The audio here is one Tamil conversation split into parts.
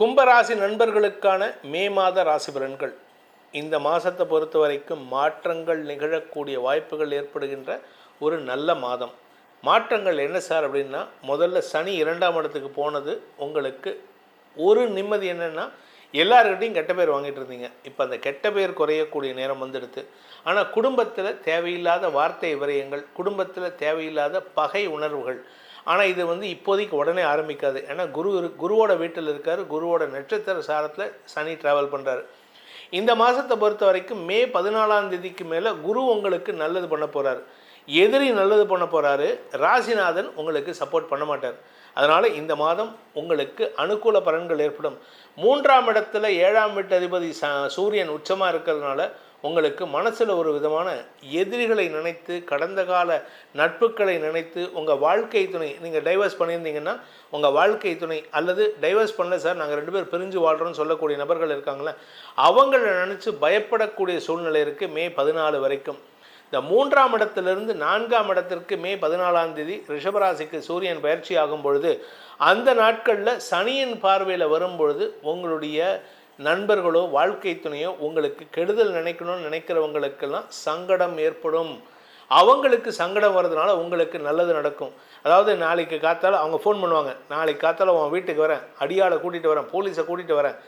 கும்பராசி நண்பர்களுக்கான மே மாத ராசி பலன்கள். இந்த மாதத்தை பொறுத்த வரைக்கும் மாற்றங்கள் நிகழக்கூடிய வாய்ப்புகள் ஏற்படுகின்ற ஒரு நல்ல மாதம். மாற்றங்கள் என்ன சார் அப்படின்னா முதல்ல சனி இரண்டாம் இடத்துக்கு போனது உங்களுக்கு ஒரு நிம்மதி என்னென்னா எல்லாருக்கிட்டையும் கெட்ட பேர் வாங்கிட்டு இருந்தீங்க. இப்போ அந்த கெட்ட பேர் குறையக்கூடிய நேரம் வந்துடுது. ஆனால் குடும்பத்தில் தேவையில்லாத வார்த்தை விரயங்கள் குடும்பத்தில் தேவையில்லாத பகை உணர்வுகள் ஆனால் இது வந்து இப்போதைக்கு உடனே ஆரம்பிக்காது. ஏன்னா குரு குருவோட வீட்டில் இருக்கார். குருவோட நட்சத்திர சாரத்தில் சனி ட்ராவல் பண்ணுறாரு இந்த மாதத்தை பொறுத்த வரைக்கும் மே பதினாலாம் தேதிக்கு மேலே குரு உங்களுக்கு நல்லது பண்ண போகிறாரு எதிரி நல்லது பண்ண போகிறாரு ராசிநாதன் உங்களுக்கு சப்போர்ட் பண்ண மாட்டார். அதனால் இந்த மாதம் உங்களுக்கு அனுகூல பலன்கள் ஏற்படும். மூன்றாம் இடத்துல ஏழாம் வீட்டு அதிபதி ச சூரியன் உச்சமாக இருக்கிறதுனால உங்களுக்கு மனசில் ஒரு விதமான எதிரிகளை நினைத்து கடந்த கால நட்புகளை நினைத்து உங்கள் வாழ்க்கை துணை நீங்கள் டைவர்ஸ் பண்ணியிருந்தீங்கன்னா உங்கள் வாழ்க்கை துணை அல்லது டைவர்ஸ் பண்ணல சார் நாங்கள் ரெண்டு பேர் பிரிஞ்சு வாழ்கிறோம்னு சொல்லக்கூடிய நபர்கள் இருக்காங்களே அவங்கள நினச்சி பயப்படக்கூடிய சூழ்நிலை இருக்குது மே பதினாலு வரைக்கும். இந்த மூன்றாம் இடத்திலிருந்து நான்காம் இடத்திற்கு மே பதினாலாம் தேதி ரிஷபராசிக்கு சூரியன் பயிற்சி ஆகும் பொழுது அந்த நாட்களில் சனியின் பார்வையில் வரும்பொழுது உங்களுடைய நண்பர்களோ வாழ்க்கை துணையோ உங்களுக்கு கெடுதல் நினைக்கணும்னு நினைக்கிறவங்களுக்கெல்லாம் சங்கடம் ஏற்படும். அவங்களுக்கு சங்கடம் வர்றதுனால உங்களுக்கு நல்லது நடக்கும். அதாவது நாளைக்கு காத்தால் அவங்க ஃபோன் பண்ணுவாங்க. நாளைக்கு காத்தால் உன் வீட்டுக்கு வரேன். அடியாளை கூட்டிகிட்டு வரேன். போலீஸை கூட்டிகிட்டு வரேன்.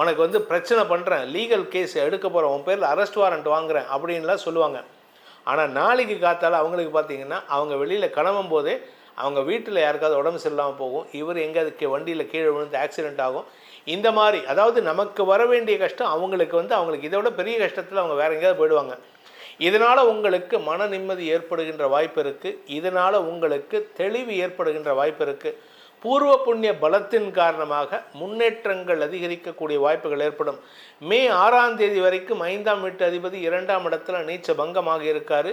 உனக்கு வந்து பிரச்சனை பண்ணுறேன் லீகல் கேஸ் எடுக்க போகிறேன் உன் பேரில் அரெஸ்ட் வாரண்ட் வாங்குறேன் அப்படின்லாம் சொல்லுவாங்க. ஆனால் நாளைக்கு காத்தால் அவங்களுக்கு பார்த்தீங்கன்னா அவங்க வெளியில் கிளம்பும் போதே அவங்க வீட்டில் யாருக்காவது உடம்பு சரியில்லாமல் போகும் இவர் எங்கேயாவது கீ வண்டியில் கீழே விழுந்து ஆக்சிடென்ட் ஆகும். இந்த மாதிரி அதாவது நமக்கு வர வேண்டிய கஷ்டம் அவங்களுக்கு வந்து அவங்களுக்கு இதை விட பெரிய கஷ்டத்தில் அவங்க வேறு எங்கேயாவது போயிடுவாங்க. இதனால் உங்களுக்கு மன நிம்மதி ஏற்படுகின்ற வாய்ப்பு இருக்குது இதனால் உங்களுக்கு தெளிவு ஏற்படுகின்ற வாய்ப்பு இருக்குது பூர்வ புண்ணிய பலத்தின் காரணமாக முன்னேற்றங்கள் அதிகரிக்கக்கூடிய வாய்ப்புகள் ஏற்படும். மே ஆறாம் தேதி வரைக்கும் ஐந்தாம் வீட்டு அதிபதி இரண்டாம் இடத்துல நீச்ச பங்கமாக இருக்காரு.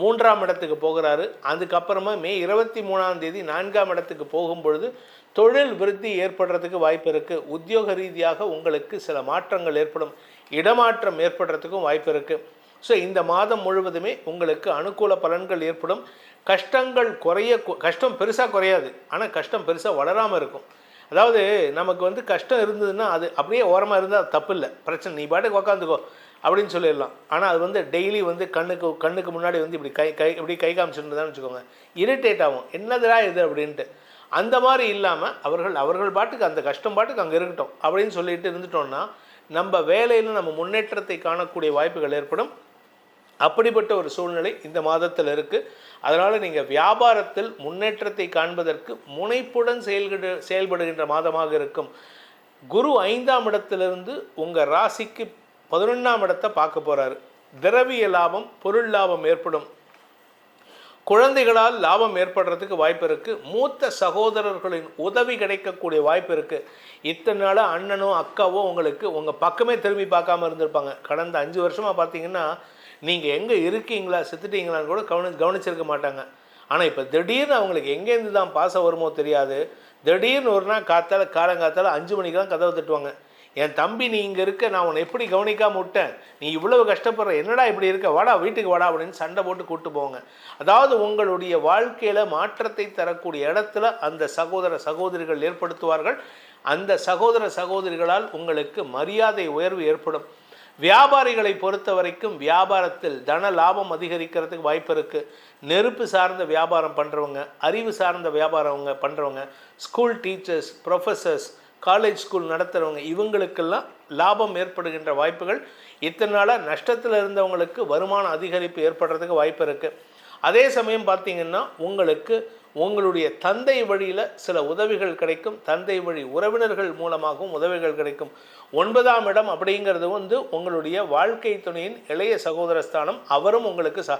மூன்றாம் இடத்துக்கு போகிறாரு. அதுக்கப்புறமா மே இருபத்தி மூணாம் தேதி நான்காம் இடத்துக்கு போகும் பொழுது தொழில் விருத்தி ஏற்படுறதுக்கு வாய்ப்பு இருக்குது உத்தியோக ரீதியாக உங்களுக்கு சில மாற்றங்கள் ஏற்படும். இடமாற்றம் ஏற்படுறதுக்கும் வாய்ப்பு இருக்குது ஸோ இந்த மாதம் முழுவதுமே உங்களுக்கு அனுகூல பலன்கள் ஏற்படும். கஷ்டங்கள் குறைய கஷ்டம் பெருசாக குறையாது. ஆனால் கஷ்டம் பெருசாக வளராமல் இருக்கும். அதாவது நமக்கு வந்து கஷ்டம் இருந்ததுன்னா அது அப்படியே ஓரமாக இருந்தால் தப்பு இல்லை. பிரச்சனை நீ பாட்டுக்கு உக்காந்துக்கோ. அப்படின்னு சொல்லிடலாம். ஆனால் அது வந்து டெய்லி வந்து கண்ணுக்கு கண்ணுக்கு முன்னாடி வந்து இப்படி கை கை இப்படி கை காமிச்சுருந்ததான்னு வச்சுக்கோங்க. இரிட்டேட் ஆகும். என்னதுடா இது அப்படின்ட்டு. அந்த மாதிரி இல்லாமல் அவர்கள் அவர்கள் பாட்டுக்கு அந்த கஷ்டம் பாட்டுக்கு அங்கே இருக்கட்டும் அப்படின்னு சொல்லிட்டு இருந்துட்டோம்னா நம்ம வேலையில் நம்ம முன்னேற்றத்தை காணக்கூடிய வாய்ப்புகள் ஏற்படும். அப்படிப்பட்ட ஒரு சூழ்நிலை இந்த மாதத்தில் இருக்குது அதனால் நீங்கள் வியாபாரத்தில் முன்னேற்றத்தை காண்பதற்கு முனைப்புடன் செயல்கிட செயல்படுகின்ற மாதமாக இருக்கும். குரு ஐந்தாம் இடத்திலிருந்து உங்கள் ராசிக்கு பதினொன்றாம் இடத்தை பார்க்க போகிறாரு திரவிய லாபம் பொருள் லாபம் ஏற்படும். குழந்தைகளால் லாபம் ஏற்படுறதுக்கு வாய்ப்பு இருக்குது மூத்த சகோதரர்களின் உதவி கிடைக்கக்கூடிய வாய்ப்பு இருக்குது இத்தனை நாளாக அண்ணனோ அக்காவோ உங்களுக்கு உங்கள் பக்கமே திரும்பி பார்க்காம இருந்திருப்பாங்க. கடந்த அஞ்சு வருஷமாக பார்த்தீங்கன்னா நீங்கள் எங்கே இருக்கீங்களா செத்துட்டீங்களான்னு கூட கவனி கவனிச்சிருக்க மாட்டாங்க. ஆனால் இப்போ திடீர்னு அவங்களுக்கு எங்கேருந்து தான் பாசம் வருமோ தெரியாது. திடீர்னு ஒரு நாள் காத்தால காலங்காத்தால அஞ்சு மணிக்கு தான் கதவை தட்டுவாங்க. என் தம்பி நீ இங்கே இருக்க நான் உன்னை எப்படி கவனிக்காமல் விட்டேன்? நீ இவ்வளவு கஷ்டப்படுற என்னடா இப்படி இருக்க? வாடா வீட்டுக்கு வாடா அப்படின்னு சண்டை போட்டு கூட்டு போங்க. அதாவது உங்களுடைய வாழ்க்கையில் மாற்றத்தை தரக்கூடிய இடத்துல அந்த சகோதர சகோதரிகள் ஏற்படுத்துவார்கள். அந்த சகோதர சகோதரிகளால் உங்களுக்கு மரியாதை உயர்வு ஏற்படும். வியாபாரிகளை பொறுத்த வரைக்கும் வியாபாரத்தில் தன லாபம் அதிகரிக்கிறதுக்கு வாய்ப்பு இருக்குது நெருப்பு சார்ந்த வியாபாரம் பண்ணுறவங்க அறிவு சார்ந்த வியாபாரவங்க பண்ணுறவங்க school teachers professors college school நடத்துகிறவங்க இவங்களுக்கெல்லாம் லாபம் ஏற்படுகின்ற வாய்ப்புகள் இத்தனை நாளாக நஷ்டத்தில் இருந்தவங்களுக்கு வருமான அதிகரிப்பு ஏற்படுறதுக்கு வாய்ப்பு இருக்குது அதே சமயம் பார்த்திங்கன்னா உங்களுக்கு உங்களுடைய தந்தை வழியில் சில உதவிகள் கிடைக்கும். தந்தை வழி உறவினர்கள் மூலமாகவும் உதவிகள் கிடைக்கும். ஒன்பதாம் இடம் அப்படிங்கிறது வந்து உங்களுடைய வாழ்க்கை துணையின் இளைய சகோதர ஸ்தானம் அவரும் உங்களுக்கு ச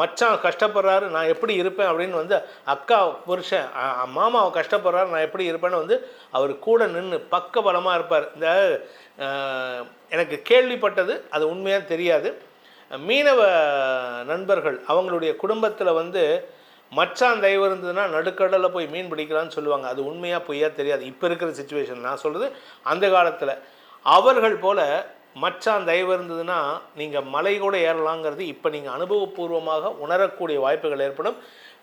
மச்சான் கஷ்டப்படுறாரு நான் எப்படி இருப்பேன் அப்படின்னு வந்து அக்கா புருஷன் மாமாவை கஷ்டப்படுறாரு நான் எப்படி இருப்பேன்னு வந்து அவர் கூட நின்று பக்க பலமாக இருப்பார். இந்த எனக்கு கேள்விப்பட்டது அது உண்மையாக தெரியாது. மீனவ நண்பர்கள் அவங்களுடைய குடும்பத்தில் வந்து மச்சான் தயவு இருந்ததுன்னா நடுக்கடலில் போய் மீன் பிடிக்கலான்னு சொல்லுவாங்க. அது உண்மையாக பொய்யா தெரியாது. இப்போ இருக்கிற சுச்சுவேஷன் நான் சொல்கிறது அந்த காலத்தில். அவர்கள் போல் மச்சான் தயவு இருந்ததுன்னா நீங்கள் மலை கூட ஏறலாங்கிறது இப்போ நீங்கள் அனுபவபூர்வமாக உணரக்கூடிய வாய்ப்புகள் ஏற்படும்.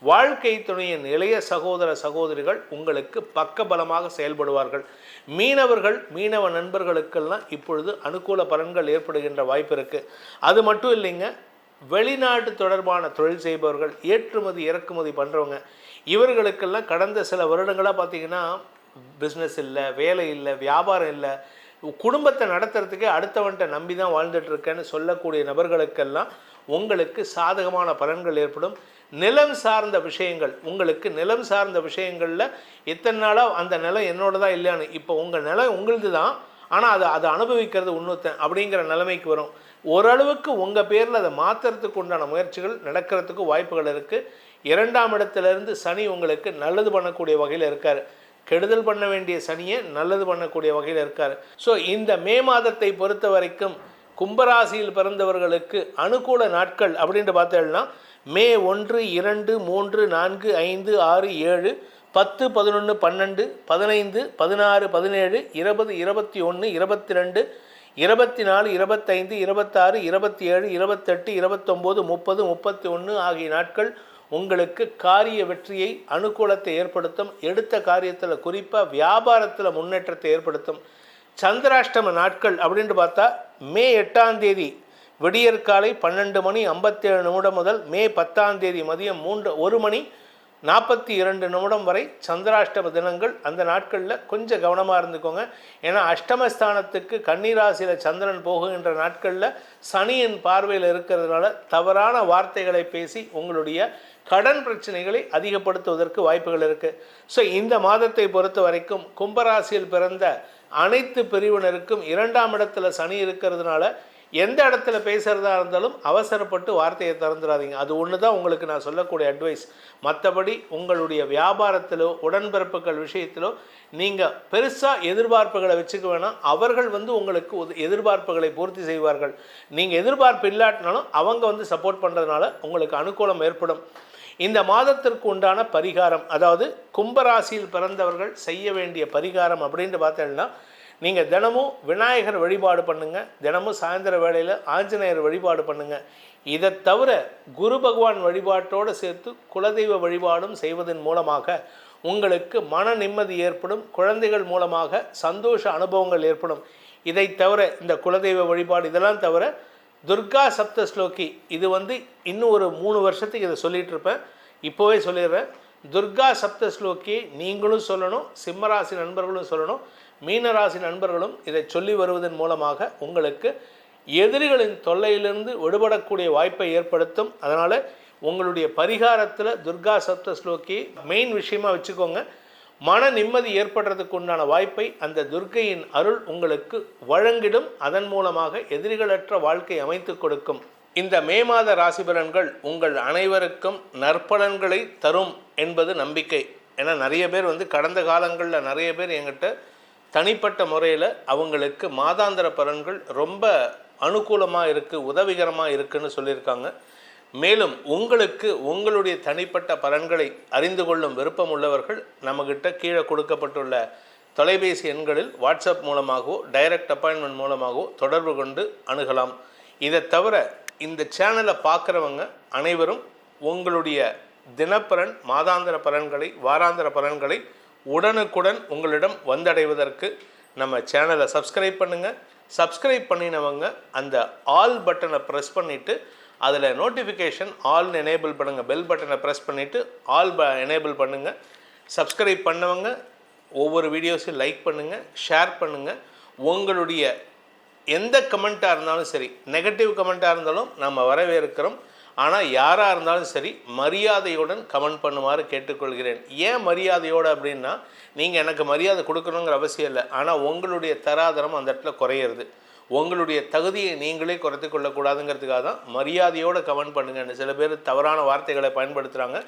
வாழ்க்கை துணையின் இளைய சகோதர சகோதரிகள் உங்களுக்கு பக்கபலமாக செயல்படுவார்கள். மீனவர்கள் மீனவ நண்பர்களுக்கெல்லாம் இப்பொழுது அனுகூல பலன்கள் ஏற்படுகின்ற வாய்ப்பு இருக்குது அது மட்டும் இல்லைங்க வெளிநாட்டு தொடர்பான தொழில் செய்பவர்கள் ஏற்றுமதி இறக்குமதி பண்ணுறவங்க இவர்களுக்கெல்லாம் கடந்த சில வருடங்களாக பார்த்தீங்கன்னா பிஸ்னஸ் இல்லை வேலை இல்லை வியாபாரம் இல்லை. குடும்பத்தை நடத்துறதுக்கே அடுத்தவன்கிட்ட நம்பி தான் வாழ்ந்துட்டு இருக்கேன்னு சொல்லக்கூடிய நபர்களுக்கெல்லாம் உங்களுக்கு சாதகமான பலன்கள் ஏற்படும். நிலம் சார்ந்த விஷயங்கள் உங்களுக்கு நிலம் சார்ந்த விஷயங்களில் இத்தனை நாளாக அந்த நிலம் என்னோட தான் இல்லையான்னு இப்போ உங்கள் நிலம் உங்களுது தான் ஆனால் அதை அதை அனுபவிக்கிறது இன்னொருத்தன் அப்படிங்கிற நிலைமைக்கு வரும். ஓரளவுக்கு உங்கள் பேரில் அதை மாற்றுறதுக்கு உண்டான முயற்சிகள் நடக்கிறதுக்கு வாய்ப்புகள் இருக்குது இரண்டாம் இடத்துலேருந்து சனி உங்களுக்கு நல்லது பண்ணக்கூடிய வகையில் இருக்கார். கெடுதல் பண்ண வேண்டிய சனியை நல்லது பண்ணக்கூடிய வகையில் இருக்கார். ஸோ இந்த மே மாதத்தை பொறுத்த வரைக்கும் கும்பராசியில் பிறந்தவர்களுக்கு அனுகூல நாட்கள் அப்படின்ட்டு பார்த்தேன்னா மே ஒன்று இரண்டு மூன்று நான்கு ஐந்து ஆறு ஏழு பத்து பதினொன்று பன்னெண்டு பதினைந்து பதினாறு பதினேழு இருபது இருபத்தி ஒன்று இருபத்தி ரெண்டு இருபத்தி நாலு இருபத்தைந்து இருபத்தாறு இருபத்தி ஏழு இருபத்தெட்டு இருபத்தொம்போது முப்பது முப்பத்தி ஒன்று ஆகிய நாட்கள் உங்களுக்கு காரிய வெற்றியை அனுகூலத்தை ஏற்படுத்தும். எடுத்த காரியத்தில் குறிப்பாக வியாபாரத்தில் முன்னேற்றத்தை ஏற்படுத்தும். சந்திராஷ்டம நாட்கள் அப்படின்ட்டு பார்த்தா மே எட்டாம் தேதி விடியற்காலை பன்னெண்டு மணி ஐம்பத்தேழு நிமிடம் முதல் மே பத்தாம் தேதி மதியம் மூன்று ஒரு மணி நாற்பத்தி இரண்டு நிமிடம் வரை சந்திராஷ்டம தினங்கள் அந்த நாட்களில் கொஞ்சம் கவனமாக இருந்துக்கோங்க. ஏன்னா அஷ்டமஸ்தானத்துக்கு கன்னிராசியில் சந்திரன் போகுகின்ற நாட்களில் சனியின் பார்வையில் இருக்கிறதுனால தவறான வார்த்தைகளை பேசி உங்களுடைய கடன் பிரச்சனைகளை அதிகப்படுத்துவதற்கு வாய்ப்புகள் இருக்குது ஸோ இந்த மாதத்தை பொறுத்த வரைக்கும் கும்பராசியில் பிறந்த அனைத்து பிரிவினருக்கும் இரண்டாம் இடத்துல சனி இருக்கிறதுனால எந்த இடத்துல பேசுகிறதா இருந்தாலும் அவசரப்பட்டு வார்த்தையை திறந்துடாதீங்க. அது ஒன்று தான் உங்களுக்கு நான் சொல்லக்கூடிய அட்வைஸ் மற்றபடி உங்களுடைய வியாபாரத்திலோ உடன்பிறப்புகள் விஷயத்திலோ நீங்கள் பெருசாக எதிர்பார்ப்புகளை வச்சுக்க வேணாம். அவர்கள் வந்து உங்களுக்கு எதிர்பார்ப்புகளை பூர்த்தி செய்வார்கள். நீங்கள் எதிர்பார்ப்பு இல்லாட்டினாலும் அவங்க வந்து சப்போர்ட் பண்ணுறதுனால உங்களுக்கு அனுகூலம் ஏற்படும். இந்த மாதத்திற்கு உண்டான பரிகாரம் அதாவது கும்பராசியில் பிறந்தவர்கள் செய்ய வேண்டிய பரிகாரம் அப்படின்ட்டு பார்த்தீங்கன்னா நீங்கள் தினமும் விநாயகர் வழிபாடு பண்ணுங்கள் தினமும் சாயந்தர வேளையில் ஆஞ்சநேயர் வழிபாடு பண்ணுங்கள் இதை தவிர குரு பகவான் வழிபாட்டோடு சேர்த்து குலதெய்வ வழிபாடும் செய்வதன் மூலமாக உங்களுக்கு மன நிம்மதி ஏற்படும் குழந்தைகள் மூலமாக சந்தோஷ அனுபவங்கள் ஏற்படும். இதை தவிர இந்த குலதெய்வ வழிபாடு இதெல்லாம் தவிர துர்கா சப்த ஸ்லோகி இது வந்து இன்னும் ஒரு மூணு வருஷத்துக்கு இதை சொல்லிகிட்டு இருப்பேன். இப்போவே சொல்லிடுறேன். துர்கா சப்த ஸ்லோகி நீங்களும் சொல்லணும் சிம்மராசி நண்பர்களும் சொல்லணும் மீனராசி நண்பர்களும் இதை சொல்லி வருவதன் மூலமாக உங்களுக்கு எதிரிகளின் தொல்லையிலிருந்து விடுபடக்கூடிய வாய்ப்பை ஏற்படுத்தும். அதனால் உங்களுடைய பரிகாரத்தில் துர்கா சப்த ஸ்லோக்கி மெயின் விஷயமாக வச்சுக்கோங்க. மன நிம்மதி ஏற்படுறதுக்கு உண்டான வாய்ப்பை அந்த துர்க்கையின் அருள் உங்களுக்கு வழங்கிடும். அதன் மூலமாக எதிரிகளற்ற வாழ்க்கை அமைத்து கொடுக்கும். இந்த மே மாத ராசி பலன்கள் உங்கள் அனைவருக்கும் நற்பலன்களை தரும் என்பது நம்பிக்கை. ஏன்னா நிறைய பேர் வந்து கடந்த காலங்களில் நிறைய பேர் என்கிட்ட தனிப்பட்ட முறையில் அவங்களுக்கு மாதாந்திர பலன்கள் ரொம்ப அனுகூலமாக இருக்குது உதவிகரமாக இருக்குன்னு சொல்லியிருக்காங்க. மேலும் உங்களுக்கு உங்களுடைய தனிப்பட்ட பலன்களை அறிந்து கொள்ளும் விருப்பம் உள்ளவர்கள் நம்மக்கிட்ட கீழே கொடுக்கப்பட்டுள்ள தொலைபேசி எண்களில் வாட்ஸ்அப் மூலமாகவோ டைரக்ட் அப்பாயின்மெண்ட் மூலமாகவோ தொடர்பு கொண்டு அணுகலாம். இதை தவிர இந்த சேனலை பார்க்குறவங்க அனைவரும் உங்களுடைய தினப்பலன் மாதாந்திர பலன்களை வாராந்திர பலன்களை உடனுக்குடன் உங்களிடம் வந்தடைவதற்கு நம்ம சேனலை சப்ஸ்கிரைப் பண்ணுங்கள் சப்ஸ்கிரைப் பண்ணினவங்க அந்த ஆல் பட்டனை ப்ரெஸ் பண்ணிவிட்டு அதில் நோட்டிஃபிகேஷன் ஆல் எனேபிள் பண்ணுங்கள் பெல் பட்டனை ப்ரெஸ் பண்ணிவிட்டு ஆல் ப எனேபிள் பண்ணுங்கள் சப்ஸ்கிரைப் பண்ணவங்க ஒவ்வொரு வீடியோஸையும் லைக் பண்ணுங்கள் ஷேர் பண்ணுங்கள் உங்களுடைய எந்த கமெண்ட்டாக இருந்தாலும் சரி நெகட்டிவ் கமெண்ட்டாக இருந்தாலும் நம்ம வரவேற்கிறோம். ஆனால் யாராக இருந்தாலும் சரி மரியாதையுடன் கமெண்ட் பண்ணுமாறு கேட்டுக்கொள்கிறேன். ஏன் மரியாதையோடு அப்படின்னா நீங்கள் எனக்கு மரியாதை கொடுக்கணுங்கிற அவசியம் இல்லை. ஆனால் உங்களுடைய தராதரம் அந்த இடத்துல குறையிறது. உங்களுடைய தகுதியை நீங்களே குறைத்து கொள்ளக்கூடாதுங்கிறதுக்காக தான் மரியாதையோடு கமெண்ட் பண்ணுங்கன்னு. சில பேர் தவறான வார்த்தைகளை பயன்படுத்துகிறாங்க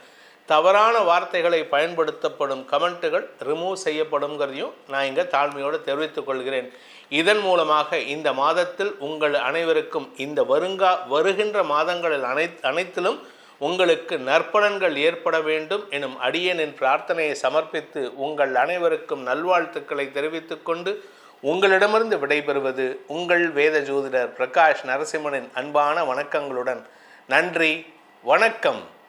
தவறான வார்த்தைகளை பயன்படுத்தப்படும் கமெண்ட்டுகள் ரிமூவ் செய்யப்படுங்கிறதையும் நான் இங்கே தாழ்மையோடு தெரிவித்துக் கொள்கிறேன். இதன் மூலமாக இந்த மாதத்தில் உங்கள் அனைவருக்கும் இந்த வருங்கா வருகின்ற மாதங்களில் அனை அனைத்திலும் உங்களுக்கு நற்பலன்கள் ஏற்பட வேண்டும் எனும் அடியனின் பிரார்த்தனையை சமர்ப்பித்து உங்கள் அனைவருக்கும் நல்வாழ்த்துக்களை தெரிவித்துக்கொண்டு உங்களிடமிருந்து விடைபெறுவது உங்கள் வேத ஜோதிடர் பிரகாஷ் நரசிம்மனின் அன்பான வணக்கங்களுடன். நன்றி வணக்கம்.